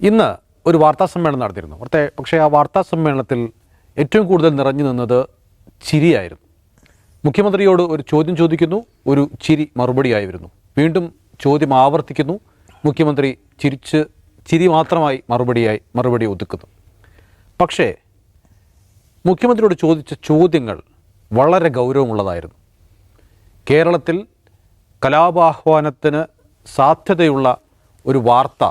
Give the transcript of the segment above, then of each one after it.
ഇന്ന് ഒരു വാർത്താ സമ്മേളനം നടത്തിയിരുന്നു. അവിടുത്തെ പക്ഷേ ആ വാർത്താ സമ്മേളനത്തിൽ ഏറ്റവും കൂടുതൽ നിറഞ്ഞു നിന്നത് ചിരിയായിരുന്നു. മുഖ്യമന്ത്രിയോട് ഒരു ചോദ്യം ചോദിക്കുന്നു ഒരു ചിരി മറുപടിയായി വരുന്നു വീണ്ടും ചോദ്യം ആവർത്തിക്കുന്നു മുഖ്യമന്ത്രി ചിരിച്ച് ചിരി മാത്രമായി മറുപടിയായി മറുപടി ഒതുക്കുന്നു. പക്ഷേ മുഖ്യമന്ത്രിയോട് ചോദിച്ച ചോദ്യങ്ങൾ വളരെ ഗൗരവമുള്ളതായിരുന്നു. കേരളത്തിൽ കലാപാഹ്വാനത്തിന് സാധ്യതയുള്ള ഒരു വാർത്ത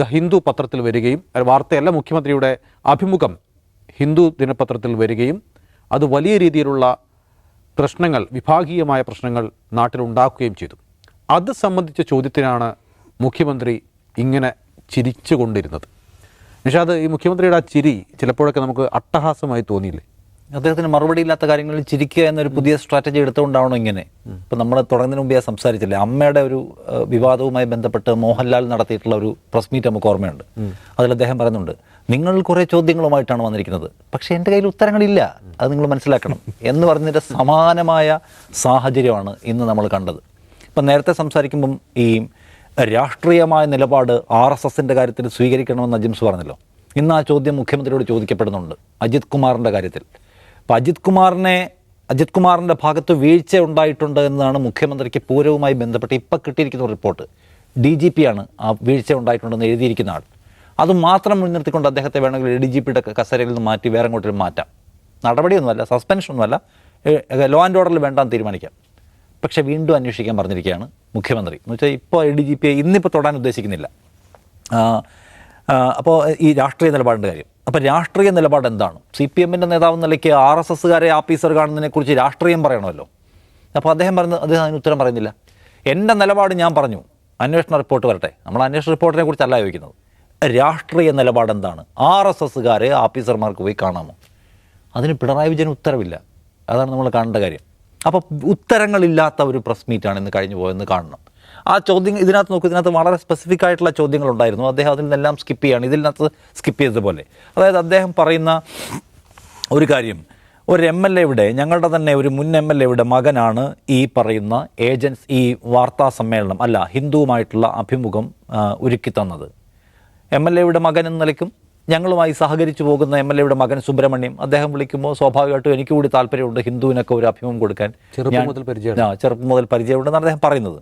ദ ഹിന്ദു പത്രത്തിൽ വരികയും വാർത്തയല്ല മുഖ്യമന്ത്രിയുടെ അഭിമുഖം ഹിന്ദു ദിനപത്രത്തിൽ വരികയും അത് വലിയ രീതിയിലുള്ള പ്രശ്നങ്ങൾ വിഭാഗീയമായ പ്രശ്നങ്ങൾ നാട്ടിലുണ്ടാക്കുകയും ചെയ്തു. അത് സംബന്ധിച്ച ചോദ്യത്തിനാണ് മുഖ്യമന്ത്രി ഇങ്ങനെ ചിരിച്ചുകൊണ്ടിരുന്നത്. നിഷാദ് ഈ മുഖ്യമന്ത്രിയുടെ ആ ചിരി ചിലപ്പോഴൊക്കെ നമുക്ക് അട്ടഹാസമായി തോന്നിയില്ലേ? അദ്ദേഹത്തിന് മറുപടി ഇല്ലാത്ത കാര്യങ്ങളിൽ ചിരിക്കുക എന്നൊരു പുതിയ സ്ട്രാറ്റജി എടുത്തുകൊണ്ടാണോ ഇങ്ങനെ? ഇപ്പം നമ്മൾ തുടങ്ങുന്നതിന് മുമ്പേ സംസാരിച്ചില്ലേ അമ്മയുടെ ഒരു വിവാദവുമായി ബന്ധപ്പെട്ട് മോഹൻലാൽ നടത്തിയിട്ടുള്ള ഒരു പ്രസ് മീറ്റ് നമുക്ക് ഓർമ്മയുണ്ട്. അതിൽ അദ്ദേഹം പറയുന്നുണ്ട് നിങ്ങൾ കുറേ ചോദ്യങ്ങളുമായിട്ടാണ് വന്നിരിക്കുന്നത്. പക്ഷേ എന്റെ കയ്യിൽ ഉത്തരങ്ങളില്ല. അത് നിങ്ങൾ മനസ്സിലാക്കണം. എന്ന് പറഞ്ഞതിന്റെ സമാനമായ സാഹചര്യമാണ് ഇന്ന് നമ്മൾ കണ്ടത്. ഇപ്പം നേരത്തെ സംസാരിക്കുമ്പം ഈ രാഷ്ട്രീയമായ നിലപാട് ആർ എസ് എസിന്റെ കാര്യത്തിൽ സ്വീകരിക്കണമെന്ന് അജിംസ് പറഞ്ഞല്ലോ. ഇന്ന് ആ ചോദ്യം മുഖ്യമന്ത്രിയോട് ചോദിക്കപ്പെടുന്നുണ്ട് അജിത് കുമാറിന്റെ കാര്യത്തിൽ. അപ്പോൾ അജിത് കുമാറിനെ അജിത് കുമാറിന്റെ ഭാഗത്ത് വീഴ്ച ഉണ്ടായിട്ടുണ്ട് എന്നതാണ് മുഖ്യമന്ത്രിക്ക് പൂരവുമായി ബന്ധപ്പെട്ട് ഇപ്പോൾ കിട്ടിയിരിക്കുന്ന റിപ്പോർട്ട്. ഡി ജി പി ആണ് ആ വീഴ്ച ഉണ്ടായിട്ടുണ്ടെന്ന് എഴുതിയിരിക്കുന്ന ആൾ. അത് മാത്രം മുൻനിർത്തിക്കൊണ്ട് അദ്ദേഹത്തെ വേണമെങ്കിൽ ഡി ജി പിയുടെ കസേരയിൽ നിന്ന് മാറ്റി വേറെ എങ്ങോട്ടും മാറ്റാം. നടപടിയൊന്നുമല്ല സസ്പെൻഷനൊന്നുമല്ല. ലോ ആൻഡ് ഓർഡറിൽ വേണ്ടാന്ന് തീരുമാനിക്കാം. പക്ഷേ വീണ്ടും അന്വേഷിക്കാൻ പറഞ്ഞിരിക്കുകയാണ് മുഖ്യമന്ത്രി. എന്ന് വെച്ചാൽ ഇപ്പോൾ ഡി ജി പിയെ ഇന്നിപ്പോൾ തൊടാൻ ഉദ്ദേശിക്കുന്നില്ല. അപ്പോൾ ഈ രാഷ്ട്രീയ നിലപാടിന്റെ കാര്യം. അപ്പോൾ രാഷ്ട്രീയ നിലപാട് എന്താണ്? സി പി എമ്മിന്റെ നേതാവ് നിലയ്ക്ക് ആർ എസ് എസ്സുകാരെ ആഫീസർ കാണുന്നതിനെക്കുറിച്ച് രാഷ്ട്രീയം പറയണമല്ലോ. അപ്പോൾ അദ്ദേഹം പറയുന്നത് അദ്ദേഹം അതിന് ഉത്തരം പറയുന്നില്ല. എന്റെ നിലപാട് ഞാൻ പറഞ്ഞു. അന്വേഷണ റിപ്പോർട്ട് വരട്ടെ. നമ്മൾ അന്വേഷണ റിപ്പോർട്ടിനെ കുറിച്ചല്ല ചോദിക്കുന്നത് രാഷ്ട്രീയ നിലപാട് എന്താണ്? ആർ എസ് എസ്സുകാരെ ആഫീസർമാർക്ക് പോയി കാണാമോ? അതിന് പിണറായി വിജയൻ ഉത്തരവില്ല. അതാണ് നമ്മൾ കാണേണ്ട കാര്യം. അപ്പോൾ ഉത്തരങ്ങളില്ലാത്ത ഒരു പ്രസ് മീറ്റാണ് ഇന്ന് കഴിഞ്ഞു പോയെന്ന് കാണണം. ആ ചോദ്യം ഇതിനകത്ത് നോക്കും ഇതിനകത്ത് വളരെ സ്പെസിഫിക് ആയിട്ടുള്ള ചോദ്യങ്ങളുണ്ടായിരുന്നു. അദ്ദേഹം അതിൽ നിന്നെല്ലാം സ്കിപ്പ് ചെയ്യാണ്. ഇതിനകത്ത് സ്കിപ്പ് ചെയ്തതുപോലെ. അതായത് അദ്ദേഹം പറയുന്ന ഒരു കാര്യം. ഒരു എം എൽ എയുടെ ഞങ്ങളുടെ തന്നെ ഒരു മുൻ എം എൽ എയുടെ മകനാണ് ഈ പറയുന്ന ഏജൻസ് ഈ വാർത്താ സമ്മേളനം അല്ല ഹിന്ദുവുമായിട്ടുള്ള അഭിമുഖം ഒരുക്കി തന്നത്. എം എൽ എയുടെ മകൻ എന്ന നിലയ്ക്കും ഞങ്ങളുമായി സഹകരിച്ചു പോകുന്ന എം എൽ എയുടെ മകൻ സുബ്രഹ്മണ്യം അദ്ദേഹം വിളിക്കുമ്പോൾ സ്വാഭാവികമായിട്ടും എനിക്ക് കൂടി താല്പര്യമുണ്ട് ഹിന്ദുവിനൊക്കെ ഒരു അഭിമുഖം കൊടുക്കാൻ. ചെറുപ്പം മുതൽ പരിചയം ചെറുപ്പം മുതൽ പരിചയമുണ്ടെന്നാണ് അദ്ദേഹം പറയുന്നത്.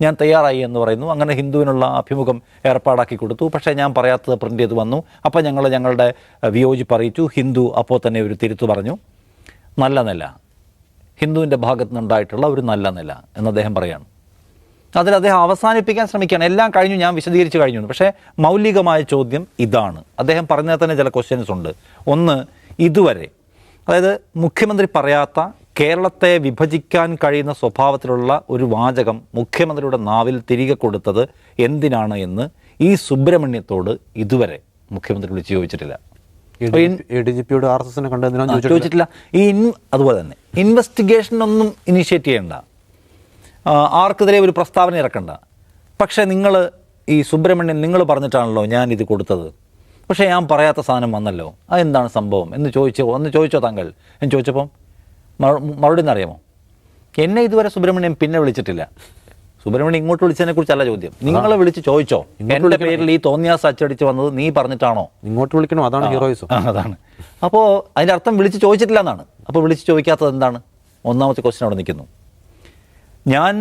ഞാൻ തയ്യാറായി എന്ന് പറയുന്നു. അങ്ങനെ ഹിന്ദുവിനുള്ള അഭിമുഖം ഏർപ്പാടാക്കി കൊടുത്തു. പക്ഷേ ഞാൻ പറയാത്തത് പ്രിന്റ് ചെയ്ത് വന്നു. അപ്പോൾ ഞങ്ങൾ ഞങ്ങളുടെ വിയോജി വിയോജിപ്പ് അറിയിച്ചു. ഹിന്ദു അപ്പോൾ തന്നെ ഒരു തിരുത്തു പറഞ്ഞു. നല്ല നില. ഹിന്ദുവിന്റെ ഭാഗത്തു നിന്നുണ്ടായിട്ടുള്ള ഒരു നല്ല നില എന്ന് അദ്ദേഹം പറയുകയാണ് അതിൽ അദ്ദേഹം അവസാനിപ്പിക്കാൻ ശ്രമിക്കുകയാണ്. എല്ലാം കഴിഞ്ഞു. ഞാൻ വിശദീകരിച്ച് കഴിഞ്ഞു. പക്ഷേ മൗലികമായ ചോദ്യം ഇതാണ്. അദ്ദേഹം പറഞ്ഞാൽ തന്നെ ചില ക്വസ്റ്റ്യൻസ് ഉണ്ട്. ഒന്ന് ഇതുവരെ അതായത് മുഖ്യമന്ത്രി പറയാത്ത കേരളത്തെ വിഭജിക്കാൻ കഴിയുന്ന സ്വഭാവത്തിലുള്ള ഒരു വാചകം മുഖ്യമന്ത്രിയുടെ നാവിൽ തിരികെ കൊടുത്തത് എന്തിനാണ് എന്ന് ഈ സുബ്രഹ്മണ്യത്തോട് ഇതുവരെ മുഖ്യമന്ത്രി വിളിച്ച് ചോദിച്ചിട്ടില്ല. ചോദിച്ചിട്ടില്ല? ഈ ഇൻ അതുപോലെ തന്നെ. ഇൻവെസ്റ്റിഗേഷൻ ഒന്നും ഇനീഷ്യേറ്റ് ചെയ്യണ്ട. ആർക്കെതിരെ ഒരു പ്രസ്താവന ഇറക്കണ്ട. പക്ഷേ നിങ്ങൾ ഈ സുബ്രഹ്മണ്യൻ നിങ്ങൾ പറഞ്ഞിട്ടാണല്ലോ ഞാൻ ഇത് കൊടുത്തത്. പക്ഷേ ഞാൻ പറയാത്ത സാധനം വന്നല്ലോ. അതെന്താണ് സംഭവം? എന്ന് ചോദിച്ചോ ഒന്ന് ചോദിച്ചോ താങ്കൾ? എന്ന് ചോദിച്ചപ്പം മറുപടി എന്നറിയാമോ എന്നെ ഇതുവരെ സുബ്രഹ്മണ്യം പിന്നെ വിളിച്ചിട്ടില്ല. സുബ്രഹ്മണ്യം ഇങ്ങോട്ട് വിളിച്ചതിനെ കുറിച്ചല്ല ചോദ്യം. നിങ്ങളെ വിളിച്ച് ചോദിച്ചോ? എന്റെ പേരിൽ ഈ തോന്നിയാസ് അച്ചടിച്ച് വന്നത് നീ പറഞ്ഞിട്ടാണോ? ഇങ്ങോട്ട് വിളിക്കണോ അതാണ് ഹീറോയിസം. അതാണ്. അപ്പോൾ അതിന്റെ അർത്ഥം വിളിച്ച് ചോദിച്ചിട്ടില്ല എന്നാണ് അപ്പോൾ വിളിച്ച് ചോദിക്കാത്തത് എന്താണ്? ഒന്നാമത്തെ ക്വസ്റ്റ്യൻ അവിടെ നിൽക്കുന്നു. ഞാൻ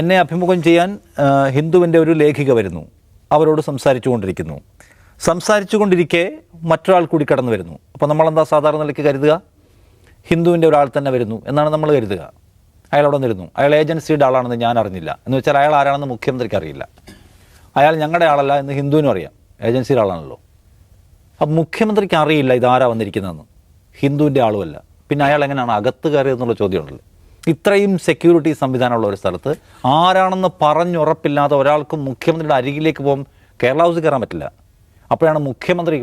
എന്നെ അഭിമുഖം ചെയ്യാൻ ഹിന്ദുവിന്റെ ഒരു ലേഖിക വരുന്നു. അവരോട് സംസാരിച്ചു കൊണ്ടിരിക്കുന്നു സംസാരിച്ചു കൊണ്ടിരിക്കെ മറ്റൊരാൾ കൂടി കടന്നു വരുന്നു. അപ്പോൾ നമ്മളെന്താ സാധാരണ നിലയ്ക്ക് കരുതുക? ഹിന്ദുവിന്റെ ഒരാൾ തന്നെ വരുന്നു എന്നാണ് നമ്മൾ കരുതുക. അയാൾ അവിടെ നിന്നിരുന്നു. അയാൾ ഏജൻസിയുടെ ആളാണെന്ന് ഞാൻ അറിഞ്ഞില്ല. എന്ന് വെച്ചാൽ അയാൾ ആരാണെന്ന് മുഖ്യമന്ത്രിക്ക് അറിയില്ല. അയാൾ ഞങ്ങളുടെ ആളല്ല എന്ന് ഹിന്ദുവിനും അറിയാം. ഏജൻസിയുടെ ആളാണല്ലോ. അപ്പം മുഖ്യമന്ത്രിക്ക് അറിയില്ല ഇതാരാ വന്നിരിക്കുന്നതെന്ന്. ഹിന്ദുവിന്റെ ആളുമല്ല. പിന്നെ അയാൾ എങ്ങനെയാണ് അകത്ത് കയറിയതെന്നുള്ള ചോദ്യമുണ്ടല്ലോ ഇത്രയും സെക്യൂരിറ്റി സംവിധാനമുള്ള ഒരു സ്ഥലത്ത് ആരാണെന്ന് പറഞ്ഞുറപ്പില്ലാതെ ഒരാൾക്കും മുഖ്യമന്ത്രിയുടെ അരികിലേക്ക് പോകും കേരള ഹൗസിൽ കയറാൻ പറ്റില്ല. അപ്പോഴാണ് മുഖ്യമന്ത്രി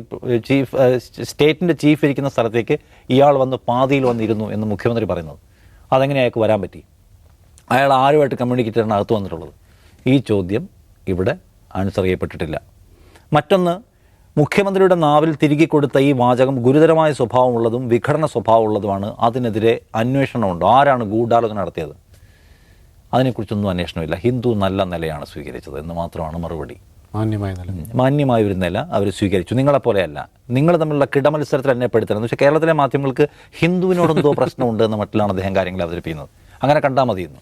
ചീഫ് സ്റ്റേറ്റിന്റെ ചീഫ് ഇരിക്കുന്ന സ്ഥലത്തേക്ക് ഇയാൾ വന്ന് പാതിയിൽ വന്നിരുന്നു എന്ന് മുഖ്യമന്ത്രി പറയുന്നത്. അതെങ്ങനെ അയാൾക്ക് വരാൻ പറ്റി? അയാൾ ആരുമായിട്ട് കമ്മ്യൂണിക്കേറ്റ് ആണ് അകത്ത് വന്നിട്ടുള്ളത്? ഈ ചോദ്യം ഇവിടെ ആൻസർ ചെയ്യപ്പെട്ടിട്ടില്ല. മറ്റൊന്ന് മുഖ്യമന്ത്രിയുടെ നാവിൽ തിരികെ കൊടുത്ത ഈ വാചകം ഗുരുതരമായ സ്വഭാവമുള്ളതും വിഘടന സ്വഭാവമുള്ളതുമാണ്. അതിനെതിരെ അന്വേഷണമുണ്ട്. ആരാണ് ഗൂഢാലോചന നടത്തിയത്? അതിനെക്കുറിച്ചൊന്നും അന്വേഷണമില്ല. ഹിന്ദു നല്ല നിലയാണ് സ്വീകരിച്ചത് എന്ന് മാത്രമാണ് മറുപടി. മാന്യമായ മാന്യമായ ഒരു നില അവർ സ്വീകരിച്ചു. നിങ്ങളെപ്പോലെയല്ല നിങ്ങൾ തമ്മിലുള്ള കിടമത്സരത്തിൽ എന്നെ പെടുത്തണം പക്ഷേ കേരളത്തിലെ മാധ്യമങ്ങൾക്ക് ഹിന്ദുവിനോടെന്തോ പ്രശ്നമുണ്ട് എന്ന മട്ടിലാണ് അദ്ദേഹം കാര്യങ്ങൾ അവതരിപ്പിക്കുന്നത്. അങ്ങനെ കണ്ടാൽ മതിയെന്ന്.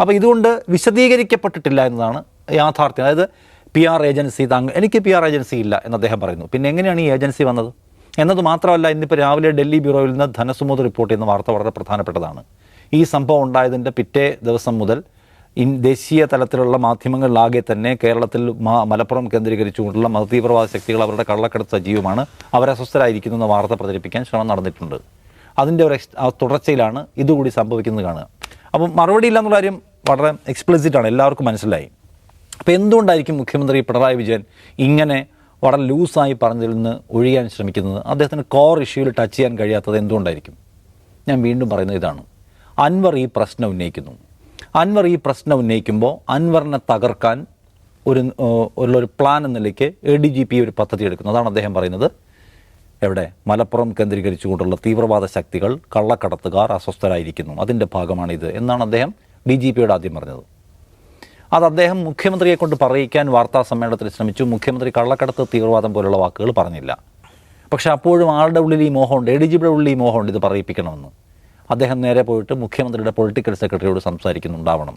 അപ്പോൾ ഇതുകൊണ്ട് വിശദീകരിക്കപ്പെട്ടിട്ടില്ല എന്നതാണ് യാഥാർത്ഥ്യം. അതായത് പി ആർ ഏജൻസി താങ്കൾ എനിക്ക് പി ആർ ഏജൻസി ഇല്ല എന്ന് അദ്ദേഹം പറയുന്നു. പിന്നെ എങ്ങനെയാണ് ഈ ഏജൻസി വന്നത്? എന്നത് മാത്രമല്ല ഇന്നിപ്പോൾ രാവിലെ ഡൽഹി ബ്യൂറോയിൽ നിന്ന് ധനസുമോദ് റിപ്പോർട്ട് ചെയ്യുന്ന വാർത്ത വളരെ പ്രധാനപ്പെട്ടതാണ്. ഈ സംഭവം ഉണ്ടായതിന്റെ പിറ്റേ ദിവസം മുതൽ ദേശീയ തലത്തിലുള്ള മാധ്യമങ്ങളിലാകെ തന്നെ കേരളത്തിൽ മലപ്പുറം കേന്ദ്രീകരിച്ചുകൊണ്ടുള്ള മതതീവ്രവാദ ശക്തികൾ അവരുടെ കള്ളക്കടത്ത് സജീവമാണ്. അവരെ അസ്വസ്ഥരായിരിക്കുന്നു എന്ന വാർത്ത പ്രചരിപ്പിക്കാൻ ശ്രമം നടന്നിട്ടുണ്ട്. അതിന്റെ ഒരു തുടർച്ചയിലാണ് ഇതുകൂടി സംഭവിക്കുന്നത് കാണുക. അപ്പം മറുപടി ഇല്ല എന്നുള്ള കാര്യം വളരെ എക്സ്പ്ലിസിറ്റ് ആണ്. എല്ലാവർക്കും മനസ്സിലായി. അപ്പോൾ എന്തുകൊണ്ടായിരിക്കും മുഖ്യമന്ത്രി പിണറായി വിജയൻ ഇങ്ങനെ വളരെ ലൂസായി പറഞ്ഞതിൽ നിന്ന് ഒഴിയാൻ ശ്രമിക്കുന്നത്? അദ്ദേഹത്തിന് കോർ ഇഷ്യൂവിൽ ടച്ച് ചെയ്യാൻ കഴിയാത്തത് എന്തുകൊണ്ടായിരിക്കും? ഞാൻ വീണ്ടും പറയുന്നത് ഇതാണ്. അൻവർ ഈ പ്രശ്നം ഉന്നയിക്കുന്നു. അൻവർ ഈ പ്രശ്നം ഉന്നയിക്കുമ്പോൾ അൻവറിനെ തകർക്കാൻ ഒരു ഒരു പ്ലാൻ എന്ന നിലയ്ക്ക് എ ഡി ജി പി ഒരു പദ്ധതി എടുക്കുന്നു. അതാണ് അദ്ദേഹം പറയുന്നത്. എവിടെ? മലപ്പുറം കേന്ദ്രീകരിച്ചുകൊണ്ടുള്ള തീവ്രവാദ ശക്തികൾ കള്ളക്കടത്തുകാർ അസ്വസ്ഥരായിരിക്കുന്നു. അതിന്റെ ഭാഗമാണിത് എന്നാണ് അദ്ദേഹം ഡി ജി പിയോട് ആദ്യം പറഞ്ഞത്. അത് അദ്ദേഹം മുഖ്യമന്ത്രിയെ കൊണ്ട് പറയിക്കാൻ വാർത്താ സമ്മേളനത്തിൽ ശ്രമിച്ചു. മുഖ്യമന്ത്രി കള്ളക്കടത്ത് തീവ്രവാദം പോലുള്ള വാക്കുകൾ പറഞ്ഞില്ല. പക്ഷേ അപ്പോഴും ആളുടെ ഉള്ളിൽ ഈ മോഹമുണ്ട്. എ ഡി ജിയുടെ ഉള്ളിൽ ഈ മോഹമുണ്ട്. ഇത് പറയിപ്പിക്കണമെന്ന്. അദ്ദേഹം നേരെ പോയിട്ട് മുഖ്യമന്ത്രിയുടെ പൊളിറ്റിക്കൽ സെക്രട്ടറിയോട് സംസാരിക്കുന്നുണ്ടാവണം.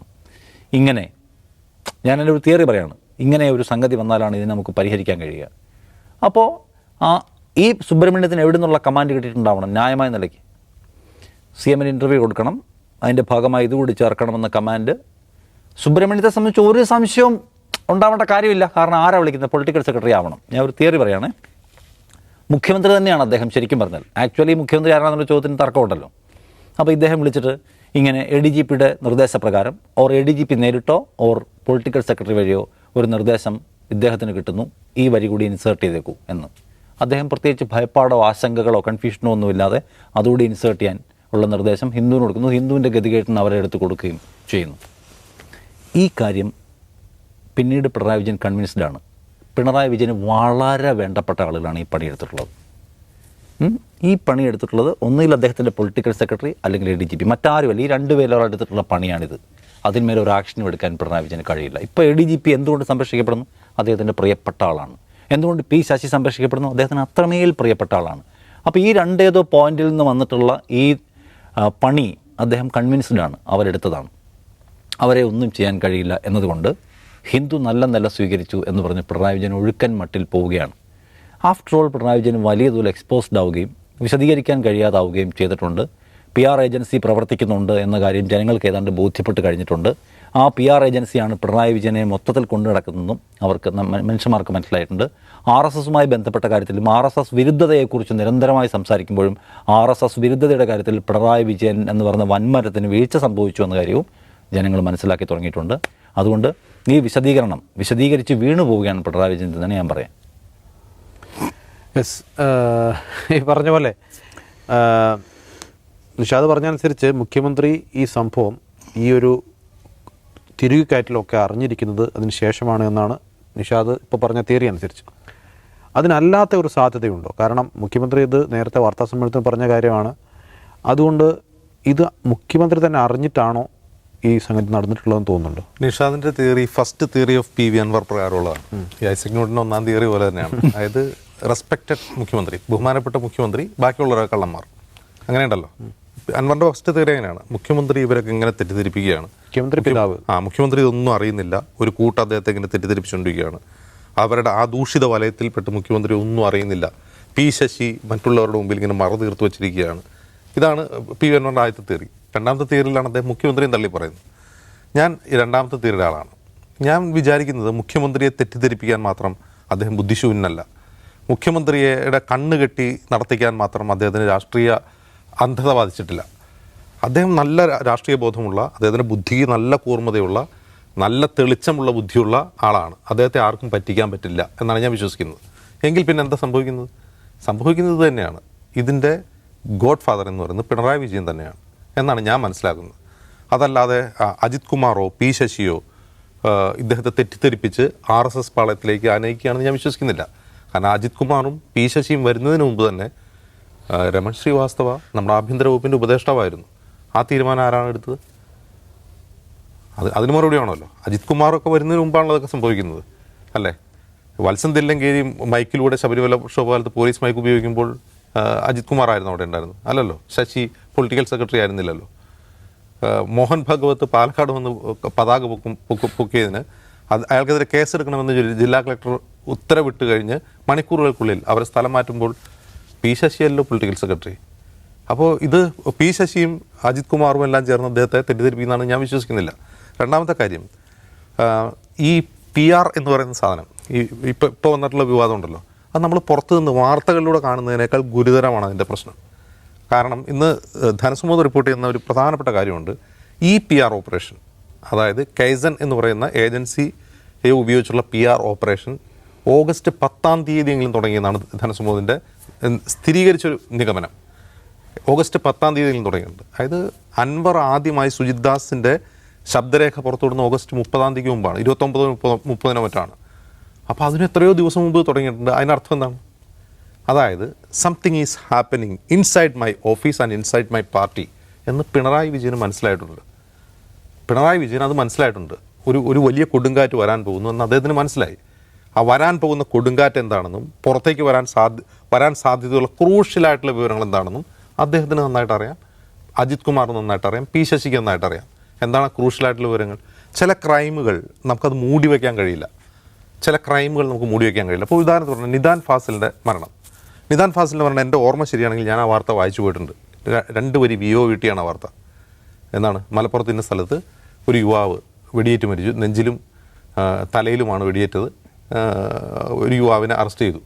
ഇങ്ങനെ ഞാൻ എന്റെ ഒരു തിയറി പറയാണ്. ഇങ്ങനെ ഒരു സംഗതി വന്നാലാണ് ഇതിനെ നമുക്ക് പരിഹരിക്കാൻ കഴിയുക. അപ്പോൾ ആ ഈ സുബ്രഹ്മണ്യത്തിന് എവിടെ നിന്നുള്ള കമാൻഡ് കിട്ടിയിട്ടുണ്ടാവണം ന്യായമായ നിലയ്ക്ക്? സി എമ്മിന് ഇന്റർവ്യൂ കൊടുക്കണം. അതിന്റെ ഭാഗമായി ഇതുകൂടി ചേർക്കണമെന്ന കമാൻഡ് സുബ്രഹ്മണ്യത്തെ സംബന്ധിച്ച് ഒരു സംശയവും ഉണ്ടാവേണ്ട കാര്യമില്ല. കാരണം ആരാ വിളിക്കുന്നത്? പൊളിറ്റിക്കൽ സെക്രട്ടറി ആവണം. ഞാൻ ഒരു തിയറി പറയുകയാണേ മുഖ്യമന്ത്രി തന്നെയാണ് അദ്ദേഹം ശരിക്കും പറഞ്ഞത്. ആക്ച്വലി മുഖ്യമന്ത്രി ആരാണെന്നുള്ള ചോദ്യത്തിന് തർക്കമുണ്ടല്ലോ. അപ്പോൾ ഇദ്ദേഹം വിളിച്ചിട്ട് ഇങ്ങനെ എ ഡി ജി പിയുടെ നിർദ്ദേശപ്രകാരം or A D G P നേരിട്ടോ ഓർ പൊളിറ്റിക്കൽ സെക്രട്ടറി വഴിയോ ഒരു നിർദ്ദേശം ഇദ്ദേഹത്തിന് കിട്ടുന്നു. ഈ വരി കൂടി ഇൻസേർട്ട് ചെയ്തേക്കൂ എന്ന്. അദ്ദേഹം പ്രത്യേകിച്ച് ഭയപ്പാടോ ആശങ്കകളോ കൺഫ്യൂഷനോ ഒന്നുമില്ലാതെ അതുകൂടി ഇൻസേർട്ട് ചെയ്യാൻ ഉള്ള നിർദ്ദേശം ഹിന്ദുവിന് കൊടുക്കുന്നു. ഹിന്ദുവിന്റെ ഗതികേട്ടിന് അവരെ എടുത്ത് കൊടുക്കുകയും ചെയ്യുന്നു. ഈ കാര്യം പിന്നീട് പിണറായി വിജയൻ കൺവിൻസ്ഡ് ആണ്. പിണറായി വിജയന് വളരെ വേണ്ടപ്പെട്ട ആളുകളാണ് ഈ പണിയെടുത്തിട്ടുള്ളത് ഉം? പണി പണിയെടുത്തിട്ടുള്ളത് ഒന്നുകിൽ അദ്ദേഹത്തിന്റെ പൊളിറ്റിക്കൽ സെക്രട്ടറി അല്ലെങ്കിൽ എ ഡി ജി പി മറ്റാരുമല്ല. ഈ രണ്ട് പേരും എടുത്തിട്ടുള്ള പണിയാണിത്. അതിന്മേൽ ഒരു ആക്ഷനും എടുക്കാൻ പിണറായി വിജയന് കഴിയില്ല. ഇപ്പോൾ എ ഡി ജി പി എന്തുകൊണ്ട് സംരക്ഷിക്കപ്പെടുന്നു? അദ്ദേഹത്തിന്റെ പ്രിയപ്പെട്ട ആളാണ്. എന്തുകൊണ്ട് പി ശശി സംരക്ഷിക്കപ്പെടുന്നു? അദ്ദേഹത്തിന് അത്രമേൽ പ്രിയപ്പെട്ട ആളാണ്. അപ്പോൾ ഈ രണ്ടേതോ പോയിന്റിൽ നിന്ന് വന്നിട്ടുള്ള ഈ പണി അദ്ദേഹം കൺവിൻസ്ഡ് ആണ്. അവരെടുത്തതാണ്. അവരെ ഒന്നും ചെയ്യാൻ കഴിയില്ല എന്നതുകൊണ്ട് ഹിന്ദു നല്ല നില സ്വീകരിച്ചു എന്ന് പറഞ്ഞ് പിണറായി വിജയൻ ഒഴുക്കൻ മട്ടിൽ പോവുകയാണ്. ആഫ്റ്റർ ഓൾ പിണറായി വിജയൻ വലിയ തോതിൽ എക്സ്പോസ്ഡ് ആവുകയും വിശദീകരിക്കാൻ കഴിയാതാവുകയും ചെയ്തിട്ടുണ്ട്. പി ആർ ഏജൻസി പ്രവർത്തിക്കുന്നുണ്ട് എന്ന കാര്യം ജനങ്ങൾക്ക് ഏതാണ്ട് ബോധ്യപ്പെട്ട് കഴിഞ്ഞിട്ടുണ്ട്. ആ പി ആർ ഏജൻസിയാണ് പിണറായി വിജയനെ മൊത്തത്തിൽ കൊണ്ടു നടക്കുന്നതെന്നും അവർക്ക് മനുഷ്യന്മാർക്ക് മനസ്സിലായിട്ടുണ്ട്. ആർ എസ് എസുമായി ബന്ധപ്പെട്ട കാര്യത്തിലും ആർ എസ് എസ് വിരുദ്ധതയെക്കുറിച്ച് നിരന്തരമായി സംസാരിക്കുമ്പോഴും ആർ എസ് എസ് വിരുദ്ധതയുടെ കാര്യത്തിൽ പിണറായി വിജയൻ എന്ന് പറഞ്ഞ വൻമരത്തിന് വീഴ്ച സംഭവിച്ചു എന്ന കാര്യവും ജനങ്ങൾ മനസ്സിലാക്കി തുടങ്ങിയിട്ടുണ്ട്. അതുകൊണ്ട് ഈ വിശദീകരണം വിശദീകരിച്ച് വീണു പോവുകയാണ് പിണറായി വിജയൻ എന്ന് തന്നെ ഞാൻ പറയാം. യെസ് ഈ പറഞ്ഞ പോലെ നിഷാദ് പറഞ്ഞനുസരിച്ച് മുഖ്യമന്ത്രി ഈ സംഭവം ഈ ഒരു തിരുകിക്കയറ്റിലൊക്കെ അറിഞ്ഞിരിക്കുന്നത് അതിന് ശേഷമാണ് എന്നാണ് നിഷാദ് ഇപ്പോൾ പറഞ്ഞ തിയറി അനുസരിച്ച്. അതിനല്ലാത്ത ഒരു സാധ്യതയുണ്ടോ? കാരണം മുഖ്യമന്ത്രി ഇത് നേരത്തെ വാർത്താ സമ്മേളനത്തിൽ പറഞ്ഞ കാര്യമാണ്. അതുകൊണ്ട് ഇത് മുഖ്യമന്ത്രി തന്നെ അറിഞ്ഞിട്ടാണോ ഈ സംഗതി നടന്നിട്ടുള്ളതെന്ന് തോന്നുന്നുണ്ട്? നിഷാദിന്റെ theory first theory of P V Anvar പ്രകാരമുള്ളതാണ് ഈ ഐസക് ന്യൂട്ടന്റെ ഒന്നാം തിയറി പോലെ തന്നെയാണ്. അതായത് റെസ്പെക്റ്റഡ് മുഖ്യമന്ത്രി ബഹുമാനപ്പെട്ട മുഖ്യമന്ത്രി ബാക്കിയുള്ളവരെ കള്ളന്മാർ. അങ്ങനെയുണ്ടല്ലോ. അൻവറിന്റെ ഫസ്റ്റ് തീരെ അങ്ങനെയാണ്. മുഖ്യമന്ത്രി ഇവരൊക്കെ ഇങ്ങനെ തെറ്റിദ്ധരിപ്പിക്കുകയാണ്. മുഖ്യമന്ത്രി പിതാവ്. ആ മുഖ്യമന്ത്രി ഇതൊന്നും അറിയുന്നില്ല. ഒരു കൂട്ടം അദ്ദേഹത്തെ ഇങ്ങനെ തെറ്റിദ്ധരിപ്പിച്ചുകൊണ്ടിരിക്കുകയാണ്. അവരുടെ ആ ദൂഷിത വലയത്തിൽപ്പെട്ട് മുഖ്യമന്ത്രി ഒന്നും അറിയുന്നില്ല. പി ശശി മറ്റുള്ളവരുടെ മുമ്പിൽ ഇങ്ങനെ മറ തീർത്ത് വെച്ചിരിക്കുകയാണ്. ഇതാണ് പി വി അൻവറിന്റെ ആദ്യത്തെ തിയറി രണ്ടാമത്തെ തിയറിയിലാണ് അദ്ദേഹം മുഖ്യമന്ത്രിയും തള്ളി പറയുന്നത്. ഞാൻ രണ്ടാമത്തെ തിയറിയുടെ ആളാണ്. ഞാൻ വിചാരിക്കുന്നത് മുഖ്യമന്ത്രിയെ തെറ്റിദ്ധരിപ്പിക്കാൻ മാത്രം അദ്ദേഹം ബുദ്ധിശൂന്യനല്ല. മുഖ്യമന്ത്രിയുടെ കണ്ണ് കെട്ടി നടത്തിക്കാൻ മാത്രം അദ്ദേഹത്തിന് രാഷ്ട്രീയ അന്ധത ബാധിച്ചിട്ടില്ല. അദ്ദേഹം നല്ല രാഷ്ട്രീയ ബോധമുള്ള അദ്ദേഹത്തിന്റെ ബുദ്ധി നല്ല കൂർമ്മതയുള്ള നല്ല തെളിച്ചമുള്ള ബുദ്ധിയുള്ള ആളാണ്. അദ്ദേഹത്തെ ആർക്കും പറ്റിക്കാൻ പറ്റില്ല എന്നാണ് ഞാൻ വിശ്വസിക്കുന്നത്. എങ്കിൽ പിന്നെ എന്താ സംഭവിക്കുന്നത്? സംഭവിക്കുന്നത് തന്നെയാണ്. ഇതിന്റെ ഗോഡ് ഫാദർ എന്ന് പറയുന്നത് പിണറായി വിജയൻ തന്നെയാണ് എന്നാണ് ഞാൻ മനസ്സിലാക്കുന്നത്. അതല്ലാതെ അജിത് കുമാറോ പി ശശിയോ ഇദ്ദേഹത്തെ തെറ്റിദ്ധരിപ്പിച്ച് ആർ എസ് എസ് പാളയത്തിലേക്ക് ആനയിക്കുകയാണെന്ന് ഞാൻ വിശ്വസിക്കുന്നില്ല. കാരണം അജിത് കുമാറും പി ശശിയും വരുന്നതിന് മുമ്പ് തന്നെ രമൺ ശ്രീവാസ്തവ നമ്മുടെ ആഭ്യന്തര വകുപ്പിന്റെ ഉപദേഷ്ടാവായിരുന്നു. ആ തീരുമാനം ആരാണ് എടുത്തത്? അത് അതിന് മറുപടി ആണല്ലോ അജിത് കുമാറൊക്കെ വരുന്നതിന് മുമ്പാണല്ലോ അതൊക്കെ സംഭവിക്കുന്നത്. അല്ലേ? വത്സൻ തില്ലങ്കേരി മൈക്കിലൂടെ ശബരിമല ക്ഷോഭകാലത്ത് പോലീസ് മൈക്ക് ഉപയോഗിക്കുമ്പോൾ അജിത് കുമാർ ആയിരുന്നു അവിടെ ഉണ്ടായിരുന്നു അല്ലല്ലോ? ശശി പൊളിറ്റിക്കൽ സെക്രട്ടറി ആയിരുന്നില്ലല്ലോ? മോഹൻ ഭഗവത് പാലക്കാട് വന്ന് പതാക പൊക്കും പൊക്കിയതിന് അത് അയാൾക്കെതിരെ കേസെടുക്കണമെന്ന് ജില്ലാ കളക്ടർ ഉത്തരവിട്ട് കഴിഞ്ഞ് മണിക്കൂറുകൾക്കുള്ളിൽ അവരെ സ്ഥലം മാറ്റുമ്പോൾ പി ശശിയല്ലോ പൊളിറ്റിക്കൽ സെക്രട്ടറി. അപ്പോൾ ഇത് പി ശശിയും അജിത് കുമാറും എല്ലാം ചേർന്ന് അദ്ദേഹത്തെ തെറ്റിദ്ധരിപ്പിക്കുന്നതാണ് ഞാൻ വിശ്വസിക്കുന്നില്ല. രണ്ടാമത്തെ കാര്യം ഈ പി ആർ എന്ന് പറയുന്ന സാധനം ഈ ഇപ്പോൾ ഇപ്പോൾ വന്നിട്ടുള്ള വിവാദം ഉണ്ടല്ലോ അത് നമ്മൾ പുറത്തു നിന്ന് വാർത്തകളിലൂടെ കാണുന്നതിനേക്കാൾ ഗുരുതരമാണ് അതിന്റെ പ്രശ്നം. കാരണം ഇന്ന് ധനസുമോദ് റിപ്പോർട്ട് ചെയ്യുന്ന ഒരു പ്രധാനപ്പെട്ട കാര്യമുണ്ട് ഇ പി ആർ ഓപ്പറേഷൻ അതായത് കൈസൻ എന്ന് പറയുന്ന ഏജൻസിയെ ഉപയോഗിച്ചുള്ള പി ആർ ഓപ്പറേഷൻ ഓഗസ്റ്റ് പത്താം തീയതിയെങ്കിലും തുടങ്ങിയെന്നാണ് ധനസുമോദിന്റെ ഉം, സ്ഥിരീകരിച്ചൊരു നിഗമനം. ഓഗസ്റ്റ് പത്താം തീയതിയിലും തുടങ്ങിയിട്ടുണ്ട്. അതായത് അൻവർ ആദ്യമായി സുജിത് ദാസിന്റെ ശബ്ദരേഖ പുറത്തുവിടുന്ന ഓഗസ്റ്റ് മുപ്പതാം തീയതിക്ക് മുമ്പാണ്. ഇരുപത്തൊമ്പത് മുപ്പത് മുപ്പതിനോ മറ്റാണ്. അപ്പോൾ അതിന് എത്രയോ ദിവസം മുമ്പ് തുടങ്ങിയിട്ടുണ്ട്. അതിനർത്ഥം എന്താണ്? അതായത് something is happening inside my office and inside my party എന്ന് പിണറായി വിജയന് മനസ്സിലായിട്ടുണ്ട്. പിണറായി വിജയൻ അത് മനസ്സിലായിട്ടുണ്ട്. ഒരു ഒരു വലിയ കൊടുങ്കാറ്റ് വരാൻ പോകുന്നു എന്ന് അദ്ദേഹത്തിന് മനസ്സിലായി. ആ വരാൻ പോകുന്ന കൊടുങ്കാറ്റ് എന്താണെന്നും പുറത്തേക്ക് വരാൻ സാധ്യ വരാൻ സാധ്യതയുള്ള ക്രൂഷ്യലായിട്ടുള്ള വിവരങ്ങൾ എന്താണെന്നും അദ്ദേഹത്തിന് നന്നായിട്ട് അറിയാം. അജിത് കുമാർ നന്നായിട്ട് അറിയാം. പി ശശിക്ക് നന്നായിട്ട് അറിയാം. എന്താണ് ക്രൂഷ്യലായിട്ടുള്ള വിവരങ്ങൾ? ചില ക്രൈമുകൾ നമുക്കത് മൂടി വയ്ക്കാൻ കഴിയില്ല. ചില ക്രൈമുകൾ നമുക്ക് മൂടി വയ്ക്കാൻ കഴിയില്ല. അപ്പോൾ ഉദാഹരണത്തിന് പറഞ്ഞാൽ നിദാൻ ഫാസിലിന്റെ മരണം. നിദാൻ ഫാസിലിന്റെ മരണം എന്റെ ഓർമ്മ ശരിയാണെങ്കിൽ ഞാൻ ആ വാർത്ത വായിച്ചു പോയിട്ടുണ്ട്. രണ്ട് വരി വിയോ വീട്ടിയാണ് ആ വാർത്ത. എന്നാണ് മലപ്പുറത്തിന്റെ സ്ഥലത്ത് ഒരു യുവാവ് വെടിയേറ്റ് മരിച്ചു. നെഞ്ചിലും തലയിലുമാണ് വെടിയേറ്റത്. ഒരു യുവാവിനെ അറസ്റ്റ് ചെയ്തു.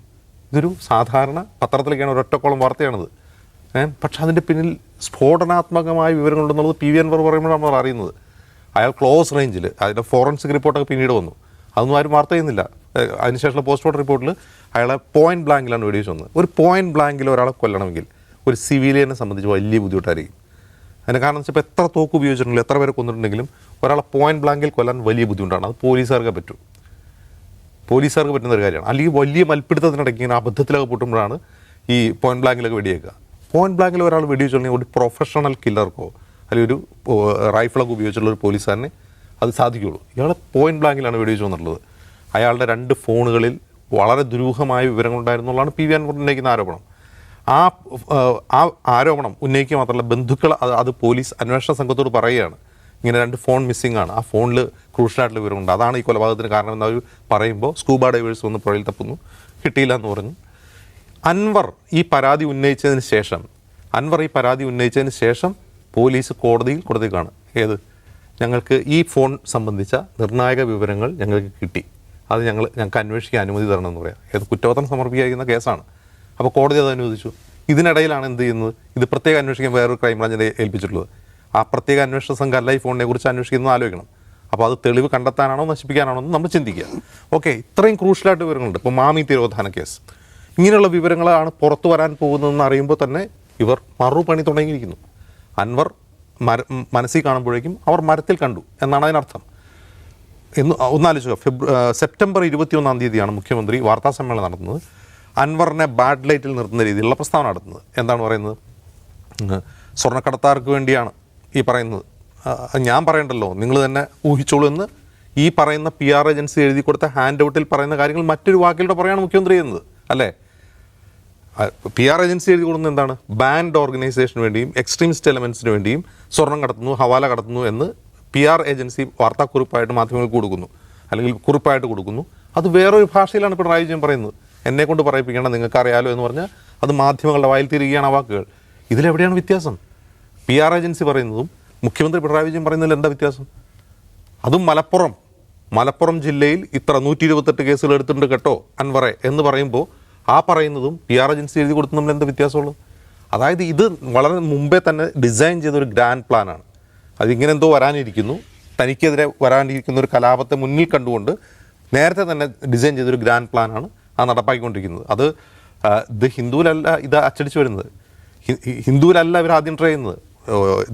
ഇതൊരു സാധാരണ പത്രത്തിലേക്കാണ് ഒരൊറ്റക്കോളം വാർത്തയാണിത്. പക്ഷേ അതിന്റെ പിന്നിൽ സ്ഫോടനാത്മകമായ വിവരങ്ങളുണ്ടെന്നുള്ളത് പി വി അൻവർ പറയുമ്പോഴാണ് നമ്മൾ അറിയുന്നത്. അയാൾ ക്ലോസ് റേഞ്ചിൽ അതിന്റെ ഫോറൻസിക് റിപ്പോർട്ടൊക്കെ പിന്നീട് വന്നു. അതൊന്നും ആരും വാർത്ത ചെയ്യുന്നില്ല. അതിനുശേഷമുള്ള പോസ്റ്റ്മോർട്ടം റിപ്പോർട്ടിൽ അയാളെ പോയിന്റ് ബ്ലാങ്കിലാണ് വെടിവെച്ച് വന്നത്. ഒരു പോയിന്റ് ബ്ലാങ്കിൽ ഒരാളെ കൊല്ലണമെങ്കിൽ ഒരു സിവിലിയനെ സംബന്ധിച്ച് വലിയ ബുദ്ധിമുട്ടായിരിക്കും. അതിന് കാരണം വെച്ചാൽ ഇപ്പോൾ എത്ര തോക്ക് ഉപയോഗിച്ചിട്ടുണ്ടെങ്കിലും എത്ര പേരെ കൊന്നിട്ടുണ്ടെങ്കിലും ഒരാളെ പോയിന്റ് ബ്ലാങ്കിൽ കൊല്ലാൻ വലിയ ബുദ്ധിമുട്ടാണ്. അത് പോലീസുകാർക്ക് പറ്റും. പോലീസുകാർക്ക് പറ്റുന്ന ഒരു കാര്യമാണ്. അല്ലെങ്കിൽ വലിയ മൽപ്പിടുത്തത്തിനിടയ്ക്ക് ഇങ്ങനെ അബദ്ധത്തിലൊക്കെ പൊട്ടുമ്പോഴാണ് ഈ പോയിന്റ് ബ്ലാങ്കിലൊക്കെ വെടിയേക്കുക. പോയിന്റ് ബ്ലാങ്കിൽ ഒരാൾ വെടിവെച്ചിട്ടുണ്ടെങ്കിൽ ഒരു പ്രൊഫഷണൽ കില്ലർക്കോ അല്ലെങ്കിൽ ഒരു റൈഫിളൊക്കെ ഉപയോഗിച്ചുള്ള ഒരു പോലീസുകാരനെ അത് സാധിക്കുകയുള്ളൂ. ഇയാളെ പോയിന്റ് ബ്ലാങ്കിലാണ് വെടിവെച്ച് അയാളുടെ രണ്ട് ഫോണുകളിൽ വളരെ ദുരൂഹമായ വിവരങ്ങളുണ്ടായിരുന്നുള്ളതാണ് പി വി ഉന്നയിക്കുന്ന ആരോപണം. ആ ആ ആരോപണം ഉന്നയിക്കുക മാത്രമല്ല ബന്ധുക്കൾ അത് പോലീസ് അന്വേഷണ സംഘത്തോട് പറയുകയാണ്. ഇങ്ങനെ രണ്ട് ഫോൺ മിസ്സിംഗ് ആണ്. ആ ഫോണിൽ ക്രൂഷ്യലായിട്ടുള്ള വിവരമുണ്ട്. അതാണ് ഈ കൊലപാതകത്തിന് കാരണം എന്ന് അവർ പറയുമ്പോൾ സ്കൂബ ഡൈവേഴ്സ് വന്ന് പുഴയിൽ തപ്പുന്നു. കിട്ടിയില്ല എന്ന് പറഞ്ഞു. അൻവർ ഈ പരാതി ഉന്നയിച്ചതിന് ശേഷം അൻവർ ഈ പരാതി ഉന്നയിച്ചതിന് ശേഷം പോലീസ് കോടതിയിൽ കൊടുത്തേക്കാണ് ഏത്? ഞങ്ങൾക്ക് ഈ ഫോൺ സംബന്ധിച്ച നിർണായക വിവരങ്ങൾ ഞങ്ങൾക്ക് കിട്ടി. അത് ഞങ്ങൾ ഞങ്ങൾക്ക് അന്വേഷിക്കാൻ അനുമതി തരണം എന്ന് പറയാം. ഏത്? കുറ്റപത്രം സമർപ്പിക്കുന്ന കേസാണ്. അപ്പോൾ കോടതി അത് അനുവദിച്ചു. ഇതിനിടയിലാണ് എന്ത് ചെയ്യുന്നത്? ഇത് പ്രത്യേക അന്വേഷിക്കാൻ വേറൊരു ക്രൈംബ്രാഞ്ചിനെ ഏൽപ്പിച്ചിട്ടുള്ളത്. ആ പ്രത്യേക അന്വേഷണ സംഘം അല്ല ഈ ഫോണിനെ കുറിച്ച് അന്വേഷിക്കുന്നത് ആലോചിക്കണം. അപ്പോൾ അത് തെളിവ് കണ്ടെത്താനാണോ നശിപ്പിക്കാനാണോ എന്ന് നമ്മൾ ചിന്തിക്കുക. ഓക്കെ ഇത്രയും ക്രൂഷ്യലായിട്ട് വിവരങ്ങളുണ്ട്. ഇപ്പോൾ മാമി തിരോധാന കേസ്. ഇങ്ങനെയുള്ള വിവരങ്ങളാണ് പുറത്തു വരാൻ പോകുന്നതെന്ന് അറിയുമ്പോൾ തന്നെ ഇവർ മറുപണി തുടങ്ങിയിരിക്കുന്നു. അൻവർ മര മനസ്സിൽ കാണുമ്പോഴേക്കും അവർ മരത്തിൽ കണ്ടു എന്നാണ് അതിനർത്ഥം. എന്ന് ഒന്നാലോചിക്കുക. ഫെബ്രു സെപ്റ്റംബർ ഇരുപത്തിയൊന്നാം തീയതിയാണ് മുഖ്യമന്ത്രി വാർത്താ സമ്മേളനം നടത്തുന്നത്. അൻവറിനെ ബാഡ് ലൈറ്റിൽ നിർത്തുന്ന രീതിയിലുള്ള പ്രസ്താവന നടത്തുന്നത്. എന്താണ് പറയുന്നത്? സ്വർണക്കടത്താർക്ക് വേണ്ടിയാണ് ഈ പറയുന്നത്. ഞാൻ പറയണ്ടല്ലോ നിങ്ങൾ തന്നെ ഊഹിച്ചോളൂ എന്ന് ഈ പറയുന്ന പി ആർ ഏജൻസി എഴുതി കൊടുത്ത ഹാൻഡ് ഔട്ടിൽ പറയുന്ന കാര്യങ്ങൾ മറ്റൊരു വാക്കിലൂടെ പറയാണ് മുഖ്യമന്ത്രി ചെയ്യുന്നത് അല്ലേ? പി ആർ ഏജൻസി എഴുതി കൊടുക്കുന്നത് എന്താണ്? ബാൻഡ് ഓർഗനൈസേഷന് വേണ്ടിയും എക്സ്ട്രീമിസ്റ്റ് എലമെൻസിന് വേണ്ടിയും സ്വർണം കടത്തുന്നു ഹവാല കടത്തുന്നു എന്ന് പി ആർ ഏജൻസി വാർത്താക്കുറിപ്പായിട്ട് മാധ്യമങ്ങൾക്ക് കൊടുക്കുന്നു അല്ലെങ്കിൽ കുറിപ്പായിട്ട് കൊടുക്കുന്നു. അത് വേറൊരു ഭാഷയിലാണ് പിണറായി വിജയൻ പറയുന്നത്. എന്നെ കൊണ്ട് പറയിപ്പിക്കണം നിങ്ങൾക്ക് അറിയാലോ എന്ന് പറഞ്ഞാൽ അത് മാധ്യമങ്ങളുടെ വായിൽ തിരികെയാണ് ആ വാക്കുകൾ. ഇതിലെവിടെയാണ് വ്യത്യാസം? പി ആർ ഏജൻസി പറയുന്നതും മുഖ്യമന്ത്രി പിണറായി വിജയൻ പറയുന്നതിൽ എന്താ വ്യത്യാസം? അതും മലപ്പുറം. മലപ്പുറം ജില്ലയിൽ ഇത്ര നൂറ്റി ഇരുപത്തെട്ട് കേസുകൾ എടുത്തിട്ടുണ്ട് കേട്ടോ അൻവറെ എന്ന് പറയുമ്പോൾ ആ പറയുന്നതും പി ആർ ഏജൻസി എഴുതി കൊടുത്തും തമ്മിൽ എന്താ വ്യത്യാസമുള്ളത്? അതായത് ഇത് വളരെ മുമ്പേ തന്നെ ഡിസൈൻ ചെയ്ത ഒരു ഗ്രാൻഡ് പ്ലാനാണ് അതിങ്ങനെ എന്തോ വരാനിരിക്കുന്നു. തനിക്കെതിരെ വരാനിരിക്കുന്ന ഒരു കലാപത്തെ മുന്നിൽ കണ്ടുകൊണ്ട് നേരത്തെ തന്നെ ഡിസൈൻ ചെയ്തൊരു ഗ്രാൻഡ് പ്ലാനാണ് ആ നടപ്പാക്കിക്കൊണ്ടിരിക്കുന്നത്. അത് ഇത് ഹിന്ദുവിലല്ല ഇത് അച്ചടിച്ചു വരുന്നത്. ഹിന്ദുവിലല്ല ഇവർ ആദ്യം ട്രൈ ചെയ്യുന്നത്.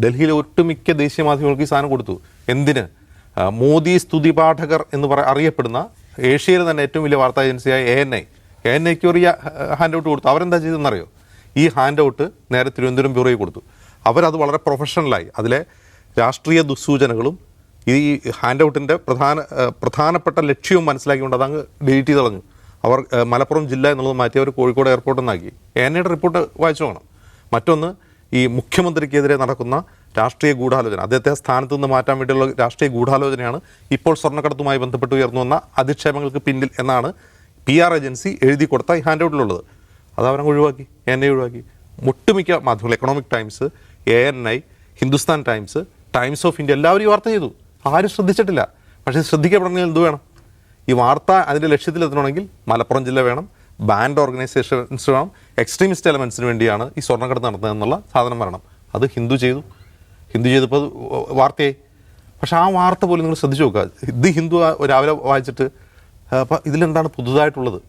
ഡൽഹിയിലെ ഒട്ടുമിക്ക ദേശീയ മാധ്യമങ്ങൾക്ക് ഈ സാധനം കൊടുത്തു. എന്തിന്? മോദി സ്തുതി പാഠകർ എന്ന് പറ അറിയപ്പെടുന്ന ഏഷ്യയിലെ തന്നെ ഏറ്റവും വലിയ വാർത്താ ഏജൻസിയായ A N I. A N ഐക്ക് ഒരു ഹാൻഡ് ഔട്ട് കൊടുത്തു. അവരെന്താ ചെയ്തെന്നറിയോ ഈ ഹാൻഡ് ഔട്ട് നേരെ തിരുവനന്തപുരം ബ്യൂറോയിൽ കൊടുത്തു. അവരത് വളരെ പ്രൊഫഷണലായി. അതിലെ രാഷ്ട്രീയ ദുസ്സൂചനകളും ഈ ഹാൻഡ് ഔട്ടിന്റെ പ്രധാന പ്രധാനപ്പെട്ട ലക്ഷ്യവും മനസ്സിലാക്കിക്കൊണ്ട് അതങ്ങ് ഡിലീറ്റ് ചെയ്ത് കളഞ്ഞു. അവർ മലപ്പുറം ജില്ല എന്നുള്ളത് മാറ്റി അവർ കോഴിക്കോട് എയർപോർട്ട് എന്നാക്കി ഐയുടെ റിപ്പോർട്ട് വായിച്ചു പോകണം മറ്റൊന്ന് ഈ മുഖ്യമന്ത്രിക്കെതിരെ നടക്കുന്ന രാഷ്ട്രീയ ഗൂഢാലോചന. അദ്ദേഹത്തെ സ്ഥാനത്തു സ്ഥാനത്ത് നിന്ന് മാറ്റാൻ വേണ്ടിയുള്ള രാഷ്ട്രീയ ഗൂഢാലോചനയാണ് ഇപ്പോൾ സ്വർണക്കടത്തുമായി ബന്ധപ്പെട്ട് ഉയർന്നു വന്ന അധിക്ഷേപങ്ങൾക്ക് പിന്നിൽ എന്നാണ് പി ആർ ഏജൻസി എഴുതി കൊടുത്ത ഈ ഹാൻഡ് ഔട്ടിലുള്ളത് അത് അവരങ്ങ് ഒഴിവാക്കി. എൻ ഐ ഒഴിവാക്കി. ഒട്ടുമിക്ക മാധ്യമങ്ങൾ Economic Times A N I Hindustan Times Times of India എല്ലാവരും ഈ വാർത്ത ചെയ്തു. ആരും ശ്രദ്ധിച്ചിട്ടില്ല. പക്ഷേ ശ്രദ്ധിക്കപ്പെടണമെങ്കിൽ എന്ത് വേണം? ഈ വാർത്ത അതിന്റെ ലക്ഷ്യത്തിലെത്തണമെങ്കിൽ മലപ്പുറം ജില്ല വേണം ബാൻഡ് ഓർഗനൈസേഷൻസ് വേണം എക്സ്ട്രീമിസ്റ്റ് എലമെൻസിന് വേണ്ടിയാണ് ഈ സ്വർണക്കടത്ത് നടത്തുക എന്നുള്ള സാധനം വരണം. അത് ഹിന്ദു ചെയ്തു. ഹിന്ദു ചെയ്തപ്പോൾ വാർത്തയായി. പക്ഷേ ആ വാർത്ത പോലും നിങ്ങൾ ശ്രദ്ധിച്ചു നോക്കുക. ഇത് ഹിന്ദു രാവിലെ വായിച്ചിട്ട് അപ്പം ഇതിലെന്താണ് പുതുതായിട്ടുള്ളത്?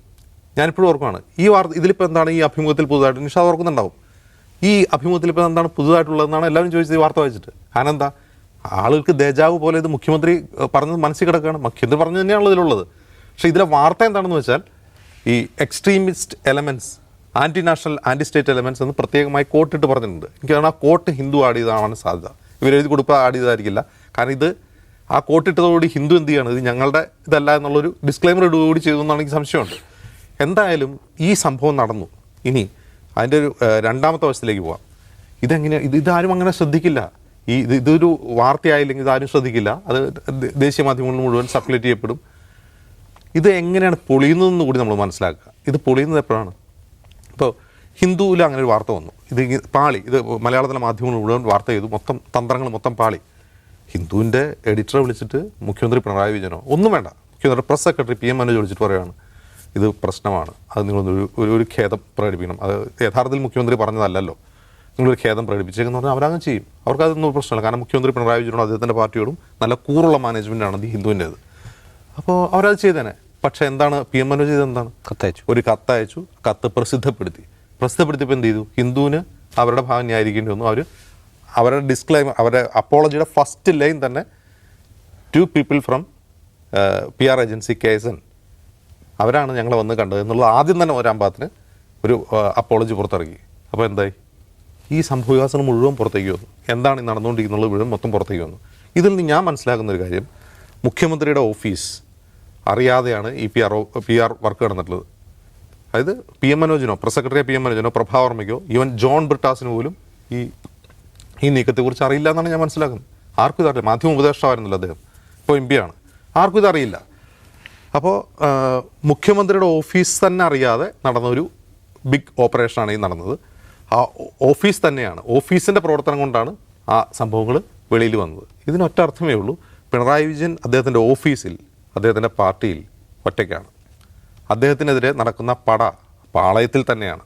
ഞാനിപ്പോഴും ഓർക്കുവാണ്. ഈ വാർത്ത ഇതിലിപ്പോൾ എന്താണ് ഈ അഭിമുഖത്തിൽ പുതുതായിട്ട് നിഷാദ് ഓർക്കുന്നുണ്ടാവും. ഈ അഭിമുഖത്തിൽ ഇപ്പോൾ എന്താണ് പുതുതായിട്ടുള്ളതെന്നാണ് എല്ലാവരും ചോദിച്ചത് ഈ വാർത്ത വായിച്ചിട്ട്. എന്താ? ആളുകൾക്ക് ദേജാവ് പോലെ ഇത് മുഖ്യമന്ത്രി പറഞ്ഞത് മനസ്സിൽ കിടക്കുകയാണ്. മുഖ്യമന്ത്രി പറഞ്ഞു തന്നെയാണല്ലോ ഇതിലുള്ളത്. പക്ഷേ ഇതിലെ വാർത്ത എന്താണെന്ന് വെച്ചാൽ ഈ extremist elements anti national anti state elements എന്ന് പ്രത്യേകമായി കോട്ടിട്ട് പറഞ്ഞിട്ടുണ്ട്. എനിക്ക് കാരണം ആ കോട്ട് ഹിന്ദു ആഡ് ചെയ്താണ് സാധ്യത. ഇവരെഴുതി കൊടുക്കുക ആഡ് ചെയ്തായിരിക്കില്ല. കാരണം ഇത് ആ കോട്ടിട്ടതോടുകൂടി ഹിന്ദു എന്ത് ചെയ്യാണ്? ഇത് ഞങ്ങളുടെ ഇതല്ല എന്നുള്ളൊരു ഡിസ്ക്ലൈമർ ഇടുകൂടി ചെയ്തു എന്നാണ് എനിക്ക് സംശയമുണ്ട്. എന്തായാലും ഈ സംഭവം നടന്നു. ഇനി അതിന്റെ ഒരു രണ്ടാമത്തെ വശത്തിലേക്ക് പോവാം. ഇതെങ്ങനെ ഇത് ഇതാരും അങ്ങനെ ശ്രദ്ധിക്കില്ല. ഈ ഇത് ഇതൊരു വാർത്തയായില്ലെങ്കിൽ ഇതാരും ശ്രദ്ധിക്കില്ല അത് ദേശീയ മാധ്യമങ്ങളിൽ മുഴുവൻ സർക്കുലേറ്റ് ചെയ്യപ്പെടും. ഇത് എങ്ങനെയാണ് പൊളിയുന്നതെന്ന് കൂടി നമ്മൾ മനസ്സിലാക്കുക. ഇത് പൊളിയുന്നത് എപ്പോഴാണ്? ഇപ്പോൾ ഹിന്ദുവിൽ അങ്ങനെ ഒരു വാർത്ത വന്നു. ഇത് പാളി ഇത് മലയാളത്തിലെ മാധ്യമങ്ങൾ മുഴുവൻ വാർത്ത ചെയ്തു. മൊത്തം തന്ത്രങ്ങൾ മൊത്തം പാളി. ഹിന്ദുവിന്റെ എഡിറ്ററെ വിളിച്ചിട്ട് മുഖ്യമന്ത്രി പിണറായി വിജയനോ ഒന്നും വേണ്ട. മുഖ്യമന്ത്രി press secretary P M Manoj വിളിച്ചിട്ട് പറയുകയാണ് ഇത് പ്രശ്നമാണ്. അത് നിങ്ങളൊരു ഒരു ഒരു ഖേദം പ്രകടിപ്പിക്കണം. അത് യഥാർത്ഥത്തിൽ മുഖ്യമന്ത്രി പറഞ്ഞതല്ലല്ലോ. നിങ്ങളൊരു ഖേദം പ്രകടിപ്പിച്ചേക്കെന്ന് പറഞ്ഞാൽ അവരങ്ങ് ചെയ്യും. അവർക്ക് അതൊന്നും പ്രശ്നമില്ല. കാരണം മുഖ്യമന്ത്രി പിണറായി വിജയനോടും അദ്ദേഹത്തിന്റെ പാർട്ടിയോടും നല്ല കൂറുള്ള മാനേജ്മെന്റാണ് ഈ ഹിന്ദുവിന്റേത്. അപ്പോൾ അവരത് ചെയ്തേനെ. പക്ഷേ എന്താണ് പി എം മനോജ് എന്താണ്? കത്തയച്ചു. ഒരു കത്തയച്ചു കത്ത് പ്രസിദ്ധപ്പെടുത്തി. പ്രസിദ്ധപ്പെടുത്തിയപ്പോൾ എന്ത് ചെയ്തു? ഹിന്ദുവിന് അവരുടെ ഭാഗം ന്യായീകരിക്കേണ്ടി വന്നു. അവർ അവരുടെ ഡിസ്ക്ലൈമർ അവരുടെ അപ്പോളജിയുടെ ഫസ്റ്റ് ലൈൻ തന്നെ to people from P R agency K S N അവരാണ് ഞങ്ങളെ വന്ന് കണ്ടത് എന്നുള്ളത് ആദ്യം തന്നെ ഒരാം പാത്തിന് ഒരു അപ്പോളജി പുറത്തിറക്കി. അപ്പോൾ എന്തായി? ഈ സംഭവവികാസങ്ങൾ മുഴുവൻ പുറത്തേക്ക് വന്നു. എന്താണ് ഈ നടന്നുകൊണ്ടിരിക്കുന്നത് മുഴുവൻ മൊത്തം പുറത്തേക്ക് വന്നു. ഇതിൽ നിന്ന് ഞാൻ മനസ്സിലാക്കുന്ന ഒരു കാര്യം മുഖ്യമന്ത്രിയുടെ ഓഫീസ് അറിയാതെയാണ് ഈ P R P R work നടന്നിട്ടുള്ളത്. അതായത് പി എം മനോജിനോ പ്രസ് സെക്രട്ടറി പി എം മനോജിനോ പ്രഭാവർമ്മയ്ക്കോ ഈവൻ ജോൺ ബ്രിട്ടാസിന് പോലും ഈ ഈ നീക്കത്തെക്കുറിച്ച് അറിയില്ല എന്നാണ് ഞാൻ മനസ്സിലാക്കുന്നത്. ആർക്കും ഇതറിയില്ല. മാധ്യമ ഉപദേഷ്ടാവായിരുന്നല്ലോ അദ്ദേഹം. ഇപ്പോൾ എം പി ആണ്. ആർക്കും ഇതറിയില്ല. അപ്പോൾ മുഖ്യമന്ത്രിയുടെ ഓഫീസ് തന്നെ അറിയാതെ നടന്ന ഒരു ബിഗ് ഓപ്പറേഷനാണ് ഈ നടന്നത്. ആ ഓഫീസ് തന്നെയാണ്. ഓഫീസിന്റെ പ്രവർത്തനം കൊണ്ടാണ് ആ സംഭവങ്ങൾ വെളിയിൽ വന്നത്. ഇതിനൊറ്റ അർത്ഥമേ ഉള്ളൂ. പിണറായി വിജയൻ അദ്ദേഹത്തിന്റെ ഓഫീസിൽ അദ്ദേഹത്തിന്റെ പാർട്ടിയിൽ ഒറ്റയ്ക്കാണ്. അദ്ദേഹത്തിനെതിരെ നടക്കുന്ന പട പാളയത്തിൽ തന്നെയാണ്.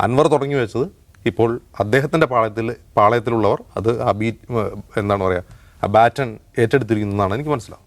അൻവർ തുടങ്ങി വെച്ചത് ഇപ്പോൾ അദ്ദേഹത്തിന്റെ പാളയത്തിൽ പാളയത്തിലുള്ളവർ അത് ആ ബീ എന്താണ് പറയുക ആ ബാറ്റൺ ഏറ്റെടുത്തിരിക്കുന്നതാണ് എനിക്ക് മനസ്സിലാവും